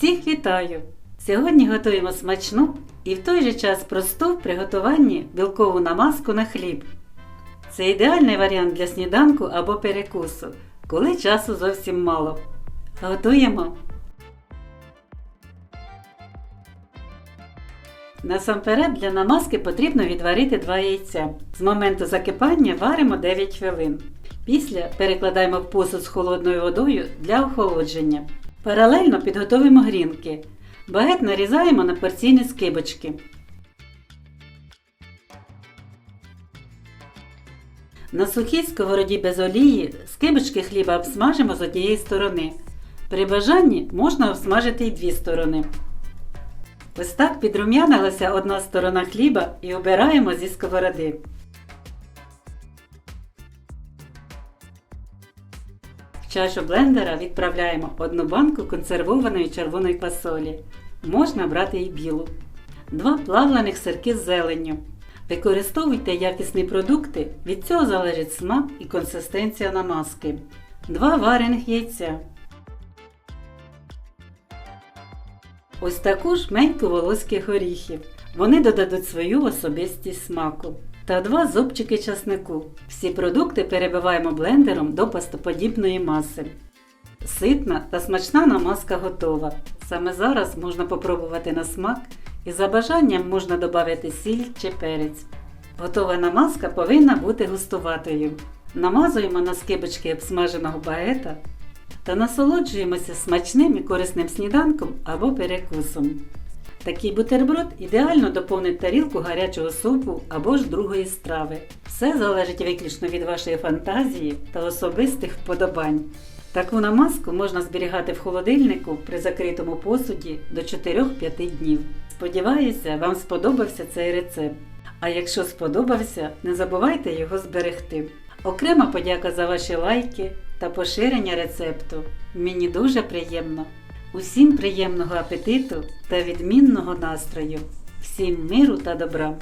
Всіх вітаю! Сьогодні готуємо смачну і в той же час просту в приготуванні білкову намазку на хліб. Це ідеальний варіант для сніданку або перекусу, коли часу зовсім мало. Готуємо. Насамперед для намазки потрібно відварити 2 яйця. З моменту закипання варимо 9 хвилин. Після перекладаємо в посуд з холодною водою для охолодження. Паралельно підготовимо грінки. Багет нарізаємо на порційні скибочки. На сухій сковороді без олії скибочки хліба обсмажимо з однієї сторони. При бажанні можна обсмажити й дві сторони. Ось так підрум'янилася одна сторона хліба і обираємо зі сковороди. Чашу блендера відправляємо одну банку консервованої червоної фасолі. Можна брати і білу. Два плавлених сирки з зеленню. Використовуйте якісні продукти, від цього залежить смак і консистенція намазки. Два варених яйця. Ось таку жменьку волоських горіхів. Вони додадуть свою особистість смаку. Та два зубчики часнику. Всі продукти перебиваємо блендером до пастоподібної маси. Ситна та смачна намазка готова. Саме зараз можна попробувати на смак і за бажанням можна додати сіль чи перець. Готова намазка повинна бути густуватою. Намазуємо на скибочки обсмаженого багета та насолоджуємося смачним і корисним сніданком або перекусом. Такий бутерброд ідеально доповнить тарілку гарячого супу або ж другої страви. Все залежить виключно від вашої фантазії та особистих вподобань. Таку намазку можна зберігати в холодильнику при закритому посуді до 4-5 днів. Сподіваюся, вам сподобався цей рецепт. А якщо сподобався, не забувайте його зберегти. Окрема подяка за ваші лайки та поширення рецепту. Мені дуже приємно. Усім приємного апетиту та відмінного настрою. Всім миру та добра!